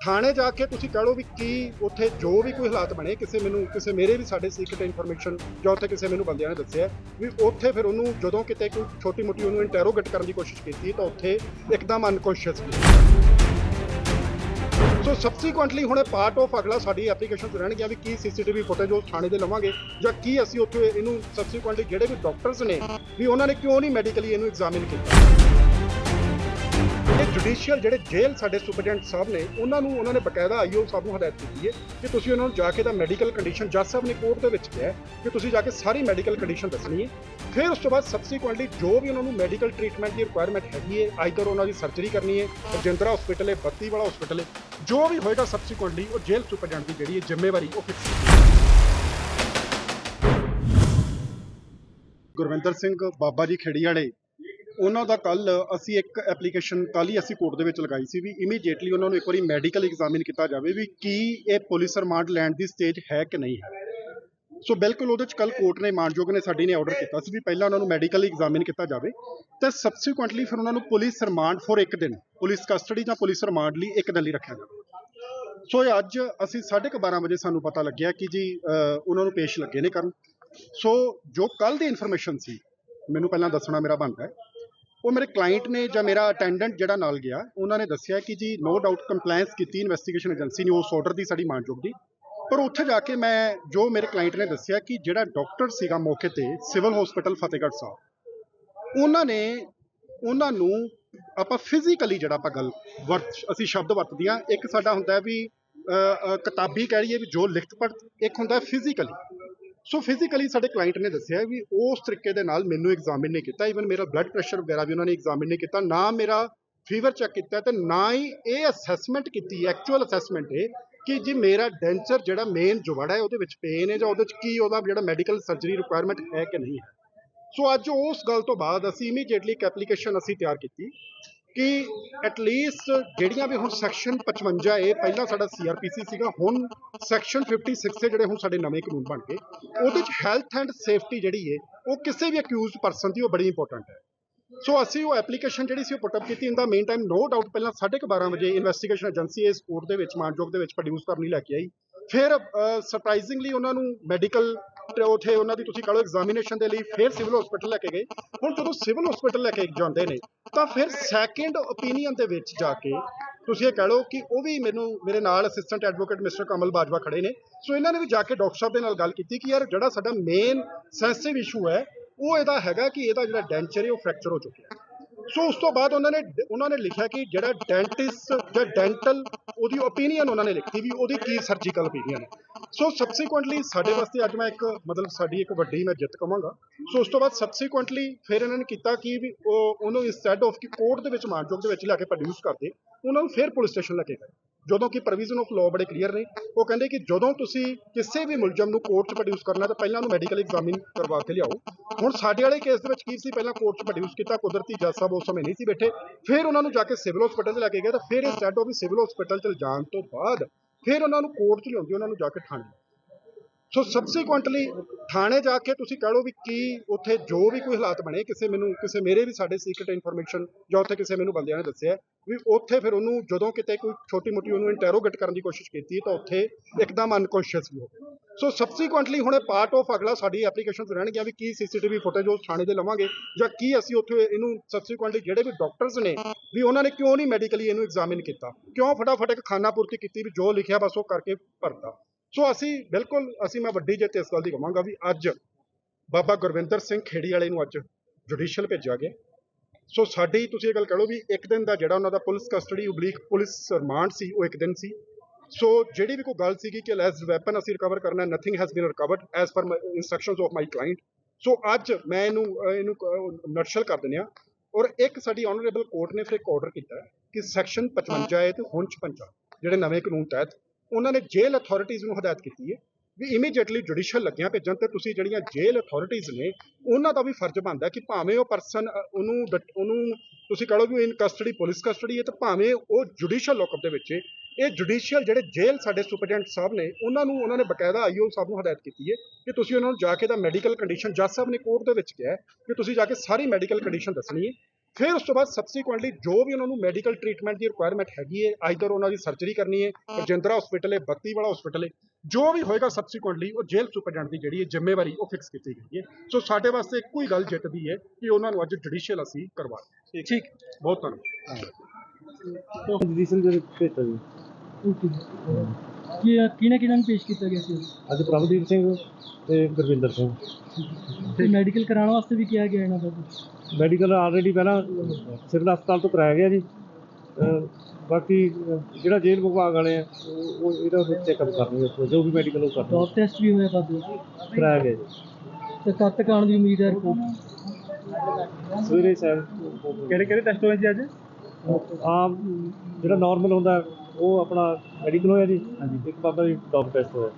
ਥਾਣੇ ਜਾ ਕੇ ਤੁਸੀਂ ਕਹ ਲਓ ਵੀ ਕੀ ਉੱਥੇ ਜੋ ਵੀ ਕੋਈ ਹਾਲਾਤ ਬਣੇ, ਕਿਸੇ ਮੈਨੂੰ, ਕਿਸੇ ਮੇਰੇ ਵੀ ਸਾਡੇ ਸੀਕ੍ਰੀਟ ਇਨਫੋਰਮੇਸ਼ਨ ਜਾਂ ਉੱਥੇ ਕਿਸੇ ਮੈਨੂੰ ਬੰਦਿਆਂ ਨੇ ਦੱਸਿਆ ਵੀ ਉੱਥੇ ਫਿਰ ਉਹਨੂੰ ਜਦੋਂ ਕਿਤੇ ਕੋਈ ਛੋਟੀ ਮੋਟੀ ਉਹਨੂੰ ਇੰਟਰੋਗੇਟ ਕਰਨ ਦੀ ਕੋਸ਼ਿਸ਼ ਕੀਤੀ ਤਾਂ ਉੱਥੇ ਇੱਕਦਮ ਅਨਕੌਂਸ਼ੀਅਸ ਸੋ। ਸਬਸੀਕੁਐਂਟਲੀ ਹੁਣੇ ਪਾਰਟ ਆਫ ਅਗਲਾ ਸਾਡੀ ਐਪਲੀਕੇਸ਼ਨ ਚ ਰਹਿਣ ਗਿਆ ਵੀ ਕੀ ਸੀਸੀਟੀਵੀ ਫੁਟੇਜ ਉਸ ਥਾਣੇ ਦੇ ਲਵਾਂਗੇ ਜਾਂ ਕੀ ਅਸੀਂ ਉੱਥੇ ਇਹਨੂੰ ਸਬਸੀਕੁਐਂਟਲੀ ਜਿਹੜੇ ਵੀ ਡਾਕਟਰਸ ਨੇ ਵੀ ਉਹਨਾਂ ਨੇ ਕਿਉਂ ਨਹੀਂ ਮੈਡੀਕਲੀ ਇਹਨੂੰ ਐਗਜ਼ਾਮਿਨ ਕੀਤਾ। ਜੁਡੀਸ਼ੀਅਲ ਜਿਹੜੇ ਜੇਲ੍ਹ ਸਾਡੇ ਸੁਪਰਡੈਂਟ ਸਾਹਿਬ ਨੇ, ਉਹਨਾਂ ਨੂੰ, ਉਹਨਾਂ ਨੇ ਬਕਾਇਦਾ ਆਈਓ ਸਾਹਿਬ ਨੂੰ ਹਦਾਇਤ ਕੀਤੀ ਹੈ ਕਿ ਤੁਸੀਂ ਉਹਨਾਂ ਨੂੰ ਜਾ ਕੇ ਦਾ ਮੈਡੀਕਲ ਕੰਡੀਸ਼ਨ, ਜੱਜ ਸਾਹਿਬ ਨੇ ਕੋਰਟ ਦੇ ਵਿੱਚ ਕਿਹਾ ਕਿ ਤੁਸੀਂ ਜਾ ਕੇ ਸਾਰੀ ਮੈਡੀਕਲ ਕੰਡੀਸ਼ਨ ਦੱਸਣੀ ਹੈ। ਫਿਰ ਉਸ ਤੋਂ ਬਾਅਦ ਸਬਸੀਕੁਐਂਟਲੀ ਜੋ ਵੀ ਉਹਨਾਂ ਨੂੰ ਮੈਡੀਕਲ ਟ੍ਰੀਟਮੈਂਟ ਦੀ ਰਿਕੁਆਇਰਮੈਂਟ ਹੈਗੀ ਹੈ ਆਈਦਰ ਉਹਨਾਂ ਦੀ ਸਰਜਰੀ ਕਰਨੀ ਹੈ, ਰਜਿੰਦਰਾ ਹਸਪੀਟਲ ਹੈ ਬੱਤੀ ਵਾਲਾ ਹਸਪੀਟਲ ਹੈ, ਜੋ ਵੀ ਹੋਏਗਾ ਸਬਸੀਕੁਐਂਟਲੀ ਉਹ ਜੇਲ੍ਹ ਸੁਪਰਡੈਂਟ ਦੀ ਜਿਹੜੀ ਹੈ ਜ਼ਿੰਮੇਵਾਰੀ ਉਹ ਫਿਕਸ ਗੁਰਵਿੰਦਰ ਸਿੰਘ ਬਾਬਾ ਜੀ ਖੇੜੀ ਵਾਲੇ ਉਹਨਾਂ ਦਾ ਕੱਲ ਅਸੀਂ ਇੱਕ ਐਪਲੀਕੇਸ਼ਨ ਕੱਲ ਹੀ ਅਸੀਂ ਕੋਰਟ ਦੇ ਵਿੱਚ ਲਗਾਈ ਸੀ ਵੀ ਇਮੀਡੀਏਟਲੀ ਉਹਨਾਂ ਨੂੰ ਇੱਕ ਵਾਰੀ ਮੈਡੀਕਲ ਐਗਜ਼ਾਮਿਨ ਕੀਤਾ ਜਾਵੇ ਵੀ ਕੀ ਇਹ ਪੁਲਿਸ ਰਿਮਾਂਡ ਲੈਣ ਦੀ ਸਟੇਜ ਹੈ ਕਿ ਨਹੀਂ ਹੈ। ਸੋ ਬਿਲਕੁਲ ਉਹਦੇ ਚ ਕੱਲ ਕੋਰਟ ਨੇ ਮਾਨਯੋਗ ਨੇ ਸਾਡੀ ਨੇ ਆਰਡਰ ਕੀਤਾ ਸੀ ਵੀ ਪਹਿਲਾਂ ਉਹਨਾਂ ਨੂੰ ਮੈਡੀਕਲ ਐਗਜ਼ਾਮਿਨ ਕੀਤਾ ਜਾਵੇ ਤੇ ਸਬਸੀਕੁਐਂਟਲੀ ਫਿਰ ਉਹਨਾਂ ਨੂੰ ਪੁਲਿਸ ਰਿਮਾਂਡ ਫੋਰ ਇੱਕ ਦਿਨ ਪੁਲਿਸ ਕਸਟਡੀ ਜਾਂ ਪੁਲਿਸ ਰਿਮਾਂਡ ਲਈ ਇੱਕ ਦਿਨ ਲਈ ਰੱਖਿਆ ਜਾਵੇ। ਸੋ ਇਹ ਅੱਜ ਅਸੀਂ 12:30 ਵਜੇ ਸਾਨੂੰ ਪਤਾ ਲੱਗਿਆ ਕਿ ਜੀ ਉਹਨਾਂ ਨੂੰ ਪੇਸ਼ ਲੱਗੇ ਨੇ ਕਰਨ। ਸੋ ਜੋ ਕੱਲ ਦੀ ਇਨਫੋਰਮੇਸ਼ਨ ਸੀ, ਮੈਨੂੰ ਪਹਿਲਾਂ ਦੱਸਣਾ ਮੇਰਾ ਬਣਦਾ ਹੈ ਉਹ ਮੇਰੇ ਕਲਾਇੰਟ ਨੇ ਜਾਂ ਮੇਰਾ ਅਟੈਂਡੈਂਟ ਜਿਹੜਾ ਨਾਲ ਗਿਆ, ਉਹਨਾਂ ਨੇ ਦੱਸਿਆ ਕਿ ਜੀ ਨੋ ਡਾਊਟ ਕੰਪਲਾਈਂਸ ਕੀਤੀ ਇਨਵੈਸਟੀਗੇਸ਼ਨ ਏਜੰਸੀ ਨੇ ਉਸ ਆਰਡਰ ਦੀ ਸਾਡੀ ਮਾਨਯੋਗ ਦੀ। ਪਰ ਉੱਥੇ ਜਾ ਕੇ ਮੈਂ ਜੋ ਮੇਰੇ ਕਲਾਇੰਟ ਨੇ ਦੱਸਿਆ ਕਿ ਜਿਹੜਾ ਡਾਕਟਰ ਸੀਗਾ ਮੌਕੇ ਤੇ ਸਿਵਲ ਹਸਪੀਟਲ ਫਤਿਹਗੜ੍ਹ ਸਾਹਿਬ, ਉਹਨਾਂ ਨੇ, ਉਹਨਾਂ ਨੂੰ ਆਪਾਂ ਫਿਜ਼ੀਕਲੀ ਜਿਹੜਾ ਆਪਾਂ ਗੱਲ ਵਰਤ, ਅਸੀਂ ਸ਼ਬਦ ਵਰਤਦੇ ਹਾਂ, ਇੱਕ ਸਾਡਾ ਹੁੰਦਾ ਵੀ ਕਿਤਾਬੀ ਕਹਿ ਲਈਏ ਵੀ ਜੋ ਲਿਖਤ ਪੜ੍ਹ, ਇੱਕ ਹੁੰਦਾ ਫਿਜ਼ੀਕਲੀ ਸੋ ਫਿਜ਼ੀਕਲੀ ਸਾਡੇ ਕਲਾਇੰਟ ਨੇ ਦੱਸਿਆ ਵੀ ਉਸ ਤਰੀਕੇ ਦੇ ਨਾਲ ਮੈਨੂੰ ਐਗਜ਼ਾਮਿਨ ਨਹੀਂ ਕੀਤਾ। ਇਵਨ ਮੇਰਾ ਬਲੱਡ ਪ੍ਰੈਸ਼ਰ ਵਗੈਰਾ ਵੀ ਉਹਨਾਂ ਨੇ ਐਗਜ਼ਾਮਿਨ ਨਹੀਂ ਕੀਤਾ। ਨਾ ਮੇਰਾ ਫੀਵਰ ਚੈੱਕ ਕੀਤਾ ਤੇ ਨਾ ਹੀ ਇਹ ਅਸੈਸਮੈਂਟ ਕੀਤੀ ਐਕਚੁਅਲ ਅਸੈਸਮੈਂਟ ਇਹ, ਕਿ ਜੀ ਮੇਰਾ ਡੈਂਚਰ ਜਿਹੜਾ ਮੇਨ ਜੁਵੜ ਹੈ, ਉਹਦੇ ਵਿੱਚ ਪੇਨ ਹੈ ਜਾਂ ਉਹਦੇ ਵਿੱਚ ਕੀ ਉਹਦਾ ਜਿਹੜਾ ਮੈਡੀਕਲ ਸਰਜਰੀ ਰਿਕੁਆਇਰਮੈਂਟ ਹੈ ਕਿ ਨਹੀਂ ਹੈ। ਸੋ ਅੱਜ ਉਸ ਗੱਲ ਤੋਂ ਬਾਅਦ ਅਸੀਂ ਇਮੀਡੀਏਟਲੀ ਇੱਕ ਐਪਲੀਕੇਸ਼ਨ ਅਸੀਂ ਤਿਆਰ ਕੀਤੀ। ਕਿ ਐਟਲੀਸਟ ਜਿਹੜੀਆਂ ਵੀ ਹੁਣ ਸੈਕਸ਼ਨ 55 ਏ ਪਹਿਲਾਂ ਸਾਡਾ ਸੀਆਰਪੀਸੀ ਸੀਗਾ, ਹੁਣ ਸੈਕਸ਼ਨ 56 ਦੇ ਜਿਹੜੇ ਹੁਣ ਸਾਡੇ ਨਵੇਂ ਕਾਨੂੰਨ ਬਣ ਗਏ, ਉਹਦੇ ਚ ਹੈਲਥ ਐਂਡ ਸੇਫਟੀ ਜਿਹੜੀ ਹੈ ਉਹ ਕਿਸੇ ਵੀ ਅਕਿਊਜ਼ਡ ਪਰਸਨ ਦੀ ਉਹ ਬੜੀ ਇੰਪੋਰਟੈਂਟ ਹੈ। ਸੋ ਅਸੀਂ ਉਹ ਐਪਲੀਕੇਸ਼ਨ ਜਿਹੜੀ ਸੀ ਉਹ ਪੁੱਟ ਅਪ ਕੀਤੀ in the meantime no doubt ਪਹਿਲਾਂ 12:30 ਵਜੇ ਇਨਵੈਸਟੀਗੇਸ਼ਨ ਏਜੰਸੀ ਇਸ ਕੋਰਟ ਦੇ ਵਿੱਚ, ਮਾਨਯੋਗ ਦੇ ਵਿੱਚ ਪ੍ਰੋਡਿਊਸ ਕਰਨ ਲਈ ਲੈ ਕੇ ਆਈ। ਫਿਰ ਸਰਪ੍ਰਾਈਜ਼ਿੰਗਲੀ ਉਹਨਾਂ ਨੂੰ ਮੈਡੀਕਲ ਉੱਥੇ ਉਹਨਾਂ ਦੀ ਤੁਸੀਂ ਕਹ ਲਓ ਐਗਜ਼ਾਮੀਨੇਸ਼ਨ ਦੇ ਲਈ ਫਿਰ ਸਿਵਲ ਹਸਪੀਟਲ ਲੈ ਕੇ ਗਏ। ਹੁਣ ਜਦੋਂ ਸਿਵਲ ਹਸਪੀਟਲ ਲੈ ਕੇ ਜਾਂਦੇ ਨੇ, ਤਾਂ ਫਿਰ ਸੈਕੰਡ ਓਪੀਨੀਅਨ ਦੇ ਵਿੱਚ ਜਾ ਕੇ ਤੁਸੀਂ ਇਹ ਕਹਿ ਲਓ ਕਿ ਉਹ ਵੀ ਮੈਨੂੰ, ਮੇਰੇ ਨਾਲ assistant advocate mister Kamal Bajwa ਖੜੇ ਨੇ। ਸੋ ਇਹਨਾਂ ਨੇ ਵੀ ਜਾ ਕੇ ਡਾਕਟਰ ਸਾਹਿਬ ਦੇ ਨਾਲ ਗੱਲ ਕੀਤੀ ਕਿ ਯਾਰ ਜਿਹੜਾ ਸਾਡਾ ਮੇਨ ਸੈਂਸਿਟਿਵ ਇਸ਼ੂ ਹੈ, ਉਹ ਇਹਦਾ ਹੈਗਾ ਕਿ ਇਹਦਾ ਜਿਹੜਾ ਡੈਂਚਰ ਹੈ, ਉਹ ਫ੍ਰੈਕਚਰ ਹੋ ਚੁੱਕਿਆ ਸੋ ਉਸ ਤੋਂ ਬਾਅਦ ਉਹਨਾਂ ਨੇ ਉਹਨਾਂ ਨੇ ਲਿਖਿਆ ਕਿ ਜਿਹੜਾ ਡੈਂਟਿਸਟ ਜਾਂ ਡੈਂਟਲ ਉਹਦੀ ਓਪੀਨੀਅਨ ਉਹਨਾਂ ਨੇ ਲਿਖੀ ਵੀ ਉਹਦੀ ਕੀ ਸਰਜੀਕਲ ਓਪੀਨੀਅਨ ਹੈ। ਸੋ ਸਬਸੀਕੁਐਂਟਲੀ ਸਾਡੇ ਵਾਸਤੇ ਅੱਜ ਮੈਂ ਇੱਕ, ਮਤਲਬ ਸਾਡੀ ਇੱਕ ਵੱਡੀ ਮੈਂ ਜਿੱਤ ਕਵਾਂਗਾ। ਸੋ ਉਸ ਤੋਂ ਬਾਅਦ ਸਬਸੀਕੁਐਂਟਲੀ ਫਿਰ ਇਹਨਾਂ ਨੇ ਕੀਤਾ ਕਿ ਵੀ ਉਹ, ਉਹਨੂੰ ਇੰਸਟੈਡ ਆਫ ਕਿ ਕੋਰਟ ਦੇ ਵਿੱਚ ਮਾਨਯੋਗ ਦੇ ਵਿੱਚ ਲਿਆ ਕੇ ਪ੍ਰੋਡਿਊਸ ਕਰਦੇ, ਉਹਨਾਂ ਨੂੰ ਫਿਰ ਪੁਲਿਸ ਸਟੇਸ਼ਨ ਲੈ ਕੇ ਗਏ। ਜਦੋਂ ਕਿ ਪ੍ਰੋਵੀਜ਼ਨ ਆਫ ਲਾਅ ਬੜੇ ਕਲੀਅਰ ਨੇ। ਉਹ ਕਹਿੰਦੇ ਕਿ ਜਦੋਂ ਤੁਸੀਂ ਕਿਸੇ ਵੀ ਮੁਲਜ਼ਮ ਨੂੰ ਕੋਰਟ 'ਚ ਪ੍ਰੋਡਿਊਸ ਕਰਨਾ, ਤਾਂ ਪਹਿਲਾਂ ਉਹਨੂੰ ਮੈਡੀਕਲ ਐਗਜ਼ਾਮਿਨ ਕਰਵਾ ਕੇ ਲਿਆਓ। ਹੁਣ ਸਾਡੇ ਵਾਲੇ ਕੇਸ ਦੇ ਵਿੱਚ ਕੀ ਸੀ? ਪਹਿਲਾਂ ਕੋਰਟ 'ਚ ਪ੍ਰੋਡਿਊਸ ਕੀਤਾ, ਕੁਦਰਤੀ ਜੱਜ ਸਾਹਿਬ ਉਸ ਸਮੇਂ ਨਹੀਂ ਸੀ ਬੈਠੇ। ਫਿਰ ਉਹਨਾਂ ਨੂੰ ਜਾ ਕੇ ਸਿਵਲ ਹਸਪੀਟਲ 'ਚ ਲੈ ਕੇ ਗਏ, ਤਾਂ ਫਿਰ ਇੰਸਟੈਡ ਆਫ ਵੀ ਸਿਵਲ ਹਸਪੀਟਲ 'ਚ ਜਾਣ ਤੋਂ ਬਾਅਦ ਫਿਰ ਉਹਨਾਂ ਨੂੰ ਕੋਰਟ 'ਚ ਲਿਆਉਂਦੀ ਉਹਨਾਂ ਨੂੰ ਜਾ ਕੇ ਥਾਣੇ ਸੋ ਸਬਸੀਕੁਐਂਟਲੀ ਥਾਣੇ ਜਾ ਕੇ ਤੁਸੀਂ ਕਹ ਲਓ ਵੀ ਕੀ ਉੱਥੇ ਜੋ ਵੀ ਕੋਈ ਹਾਲਾਤ ਬਣੇ, ਕਿਸੇ ਮੈਨੂੰ, ਕਿਸੇ ਮੇਰੇ ਵੀ ਸਾਡੇ ਸੀਕ੍ਰੀਟ ਇਨਫੋਰਮੇਸ਼ਨ ਜਾਂ ਉੱਥੇ ਕਿਸੇ ਮੈਨੂੰ ਬੰਦਿਆਂ ਨੇ ਦੱਸਿਆ ਵੀ ਉੱਥੇ ਫਿਰ ਉਹਨੂੰ ਜਦੋਂ ਕਿਤੇ ਕੋਈ ਛੋਟੀ ਮੋਟੀ ਉਹਨੂੰ ਇੰਟਰੋਗੇਟ ਕਰਨ ਦੀ ਕੋਸ਼ਿਸ਼ ਕੀਤੀ ਤਾਂ ਉੱਥੇ ਇੱਕਦਮ ਅਨਕੌਂਸ਼ੀਅਸ ਵੀ ਹੋ ਗਏ। ਸੋ ਸਬਸੀਕੁਐਂਟਲੀ ਹੁਣ ਪਾਰਟ ਆਫ ਅਗਲਾ ਸਾਡੀ ਐਪਲੀਕੇਸ਼ਨ ਚ ਰਹਿਣ ਗਿਆ ਵੀ ਕੀ ਸੀਸੀਟੀਵੀ ਫੁਟੇਜ ਉਸ ਥਾਣੇ ਦੇ ਲਵਾਂਗੇ ਜਾਂ ਕੀ ਅਸੀਂ ਉੱਥੇ ਇਹਨੂੰ ਸਬਸੀਕੁਐਂਟਲੀ ਜਿਹੜੇ ਵੀ ਡਾਕਟਰਸ ਨੇ ਵੀ ਉਹਨਾਂ ਨੇ ਕਿਉਂ ਨਹੀਂ ਮੈਡੀਕਲੀ ਇਹਨੂੰ ਐਗਜ਼ਾਮਿਨ ਕੀਤਾ, ਕਿਉਂ ਫਟਾਫਟ ਇੱਕ ਖਾਨਾ ਪੂਰਤੀ ਕੀਤੀ ਵੀ ਜੋ ਲਿਖਿਆ ਬਸ ਉਹ ਕਰਕੇ ਭਰਤਾ। ਸੋ ਅਸੀਂ ਬਿਲਕੁਲ, ਅਸੀਂ ਮੈਂ ਵੱਡੀ ਜਿੱਤ ਇਸ ਗੱਲ ਦੀ ਕਹਾਂਗਾ ਵੀ ਅੱਜ ਬਾਬਾ ਗੁਰਵਿੰਦਰ ਸਿੰਘ ਖੇੜੀ ਵਾਲੇ ਨੂੰ ਅੱਜ ਜੁਡੀਸ਼ੀਅਲ ਭੇਜਿਆ ਗਿਆ। ਸੋ ਸਾਡੀ, ਤੁਸੀਂ ਇਹ ਗੱਲ ਕਹ ਲਓ ਵੀ ਇੱਕ ਦਿਨ ਦਾ ਜਿਹੜਾ ਉਹਨਾਂ ਦਾ ਪੁਲਿਸ ਕਸਟਡੀ ਉਬਲੀਕ ਪੁਲਿਸ ਰਿਮਾਂਡ ਸੀ, ਉਹ ਇੱਕ ਦਿਨ ਸੀ। ਸੋ ਜਿਹੜੀ ਵੀ ਕੋਈ ਗੱਲ ਸੀਗੀ ਕਿ ਐਸ ਵੈਪਨ ਅਸੀਂ ਰਿਕਵਰ ਕਰਨਾ nothing has been recovered as per instructions of my client so ਅੱਜ ਮੈਂ ਇਹਨੂੰ ਇਹਨੂੰ ਨਰਸ਼ਲ ਕਰ ਦਿੰਦੇ ਆ ਔਰ ਇੱਕ ਸਾਡੀ ਆਨਰੇਬਲ ਕੋਰਟ ਨੇ ਫਿਰ ਇੱਕ ਆਰਡਰ ਕੀਤਾ ਕਿ ਸੈਕਸ਼ਨ 55 ਹੈ ਤੇ ਹੁਣ 56 ਜਿਹੜੇ ਨਵੇਂ ਕਾਨੂੰਨ ਤਹਿਤ ਉਹਨਾਂ ਨੇ ਜੇਲ੍ਹ ਅਥਾਰਟੀਜ਼ ਨੂੰ ਹਦਾਇਤ ਕੀਤੀ ਹੈ ਵੀ ਇਮੀਡੀਏਟਲੀ ਜੁਡੀਸ਼ੀਅਲ ਲੱਗੀਆਂ ਭੇਜਣ ਤੇ ਤੁਸੀਂ ਜਿਹੜੀਆਂ ਜੇਲ੍ਹ ਅਥਾਰਟੀਜ਼ ਨੇ, ਉਹਨਾਂ ਦਾ ਵੀ ਫਰਜ਼ ਬਣਦਾ ਕਿ ਭਾਵੇਂ ਉਹ ਪਰਸਨ ਉਹਨੂੰ ਡਟ- ਉਹਨੂੰ ਤੁਸੀਂ ਕਹ ਲਓ ਵੀ ਇਨ ਕਸਟਡੀ ਪੁਲਿਸ ਕਸਟਡੀ ਹੈ ਤੇ ਭਾਵੇਂ ਉਹ ਜੁਡੀਸ਼ੀਅਲ ਲੋਕਅਪ ਦੇ ਵਿੱਚ ਇਹ ਜੁਡੀਸ਼ੀਅਲ ਜਿਹੜੇ ਜੇਲ੍ਹ ਸਾਡੇ ਸੁਪਰਡੈਂਟ ਸਾਹਿਬ ਨੇ, ਉਹਨਾਂ ਨੂੰ, ਉਹਨਾਂ ਨੇ ਬਕਾਇਦਾ ਆਈਓ ਸਾਹਿਬ ਨੂੰ ਹਦਾਇਤ ਕੀਤੀ ਹੈ ਕਿ ਤੁਸੀਂ ਉਹਨਾਂ ਨੂੰ ਜਾ ਕੇ ਦਾ ਮੈਡੀਕਲ ਕੰਡੀਸ਼ਨ ਜੱਜ ਸਾਹਿਬ ਨੇ ਕੋਰਟ ਦੇ ਵਿੱਚ ਕਿਹਾ ਹੈ ਕਿ ਤੁਸੀਂ ਜਾ ਕੇ ਸਾਰੀ ਮੈਡੀਕਲ ਕੰਡੀਸ਼ਨ ਦੱਸਣੀ ਹੈ ਫਿਰ ਉਸ ਤੋਂ ਬਾਅਦ ਸਬਸੀਕੁਐਂਟਲੀ ਜੋ ਵੀ ਉਹਨਾਂ ਨੂੰ ਮੈਡੀਕਲ ਟ੍ਰੀਟਮੈਂਟ ਦੀ ਰਿਕੁਆਇਰਮੈਂਟ ਹੈਗੀ ਹੈ ਆਈਦਰ ਉਹਨਾਂ ਦੀ ਸਰਜਰੀ ਕਰਨੀ ਹੈ ਰਜਿੰਦਰਾ ਹਸਪੀਟਲ ਹੈ ਬੱਤੀ ਵਾਲਾ ਹਸਪੀਟਲ ਹੈ ਜੋ ਵੀ ਹੋਏਗਾ ਸਬਸੀਕੁਐਂਟਲੀ ਉਹ ਜੇਲ੍ਹ ਸੁਪਰਡੈਂਟ ਦੀ ਜਿਹੜੀ ਹੈ ਜ਼ਿੰਮੇਵਾਰੀ ਉਹ ਫਿਕਸ ਕੀਤੀ ਗਈ ਹੈ। ਸੋ ਸਾਡੇ ਵਾਸਤੇ ਇੱਕੋ ਹੀ ਗੱਲ ਜਿੱਤਦੀ ਹੈ ਕਿ ਉਹਨਾਂ ਨੂੰ ਅੱਜ ਜੁਡੀਸ਼ੀਅਲ ਅਸੀਂ ਕਰਵਾ। ਠੀਕ ਬਹੁਤ ਧੰਨਵਾਦ। ਜੁਡੀਸ਼ੀਅਲ ਦੇ ਭੇਜਤਾ ਜੀ। ਓਕੇ। ਕੀ ਕਿਹਨਾਂ ਕਿਹਨਾਂ ਨੂੰ ਪੇਸ਼ ਕੀਤਾ ਗਿਆ ਸੀ? ਅੱਜ ਪ੍ਰਭਦੀਪ ਸਿੰਘ ਤੇ ਗੁਰਵਿੰਦਰ ਸਿੰਘ। ਤੇ ਮੈਡੀਕਲ ਕਰਾਉਣ ਵਾਸਤੇ ਵੀ ਕਿਹਾ ਗਿਆ ਇਹਨਾਂ ਦਾ ਮੈਡੀਕਲ ਆਲਰੇਡੀ ਪਹਿਲਾਂ ਸਿਵਲ ਹਸਪਤਾਲ ਤੋਂ ਕਰਾਇਆ ਗਿਆ ਜੀ। ਅਹ ਬਾਕੀ ਅਹ ਜਿਹੜਾ ਜੇਲ੍ਹ ਵਿਭਾਗ ਵਾਲੇ ਆ ਉਹ ਉਹ ਇਹਦਾ ਚੈੱਕਅਪ ਕਰਨਗੇ ਉੱਥੋਂ ਜੋ ਵੀ ਮੈਡੀਕਲ ਉਹ ਕਰਨਗੇ ਡੋਪ ਟੈਸਟ ਵੀ ਹੋਇਆ ਬਾਬੂ ਕਰਾਇਆ ਗਿਆ ਜੀ। ਤੇ ਕਦ ਤੱਕ ਆਉਣ ਦੀ ਉਮੀਦ ਹੈ ਰਿਪੋਰਟ? ਸਵੇਰੇ ਸੈਵਨ ਕਿਹੜੇ ਕਿਹੜੇ ਟੈਸਟ ਹੋਏ ਜੀ ਅੱਜ? ਆਮ ਜਿਹੜਾ ਨਾਰਮਲ ਹੁੰਦਾ ਉਹ ਆਪਣਾ ਮੈਡੀਕਲ ਹੋਇਆ ਜੀ। ਇੱਕ ਬਾਬਾ ਜੀ ਡੌਪ ਟੈਸਟ ਹੋਇਆ।